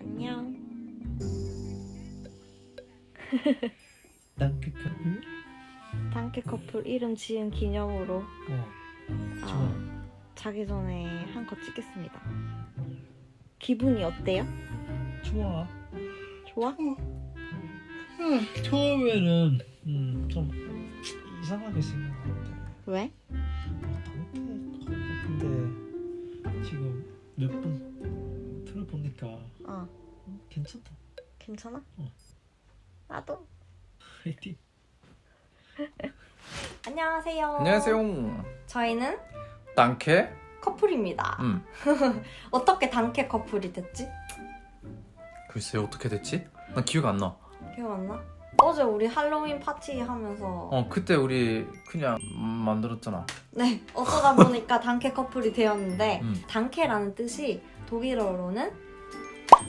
안녕. 땅끝 커플? 단케 커플 이름 지은 기념으로 어 아, 좋아 자기 전에 한 컷 찍겠습니다. 기분이 어때요? 좋아 좋아? 음, 처음에는 음, 좀 이상하게 생각하는데 왜? 근데 지금 몇번 들어보니까 어, 괜찮다 괜찮아? 어. 나도. 화이팅 안녕하세요. 안녕하세요. 저희는 땅케. 커플입니다. 음. 어떻게 단케 커플이 됐지? 글쎄 어떻게 됐지? 난 기억 안 나. 기억 안 나? 어제 우리 할로윈 파티 하면서 어 그때 우리 그냥 만들었잖아. 네 어쩌다 보니까 단케 커플이 되었는데 음. 단케라는 뜻이 독일어로는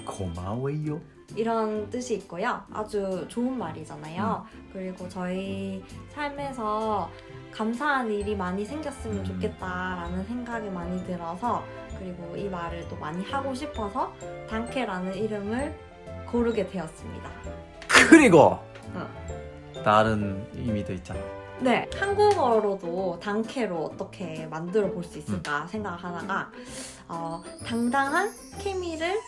고마워요. 이런 뜻이 있고요. 아주 좋은 말이잖아요. 그리고 저희 삶에서 감사한 일이 많이 생겼으면 음. 좋겠다라는 생각이 많이 들어서 그리고 이 말을 또 많이 하고 싶어서 단케라는 이름을 고르게 되었습니다. 그리고 어. 다른 의미도 있잖아. 네, 한국어로도 단케로 어떻게 만들어 볼수 음. 있을까 생각하다가 어, 당당한 케미를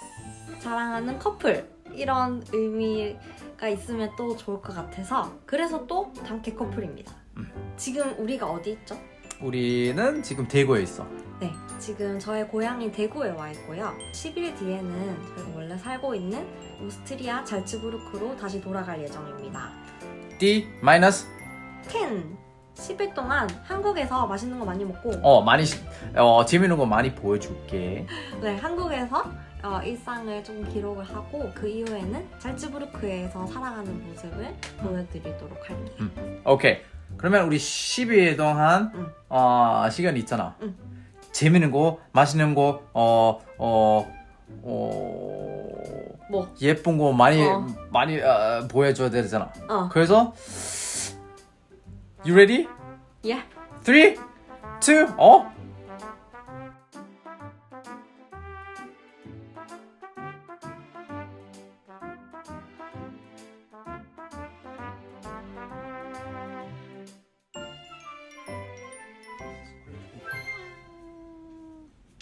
자랑하는 커플 이런 의미가 있으면 또 좋을 것 같아서 그래서 또 단케 커플입니다. 음. 지금 우리가 어디 있죠? 우리는 지금 대구에 있어. 네, 지금 저의 고향인 대구에 와 있고요. 10일 뒤에는 저희가 원래 살고 있는 오스트리아 잘츠부르크로 다시 돌아갈 예정입니다. D 마이너스 10 10일 동안 한국에서 맛있는 거 많이 먹고 어 많이 시- 어 재밌는 거 많이 보여줄게. 네, 한국에서 어, 일상을 좀 기록을 하고 그 이후에는 잘츠부르크에서 살아가는 모습을 보여드리도록 할게요. 오케이. 그러면 우리 12일 동안 응. 어 시간 있잖아. 응. 재밌는 거, 맛있는 거, 어, 어, 어, 뭐? 예쁜 거 많이 어. 많이 어, 보여줘야 되잖아. 어, 그래서 You ready? 예. Three, two, 어?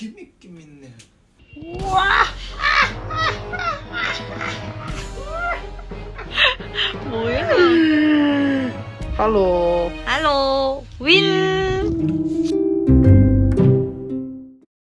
기믹김 있네. 우와! 뭐야? 음, 할로. 할로. 윈.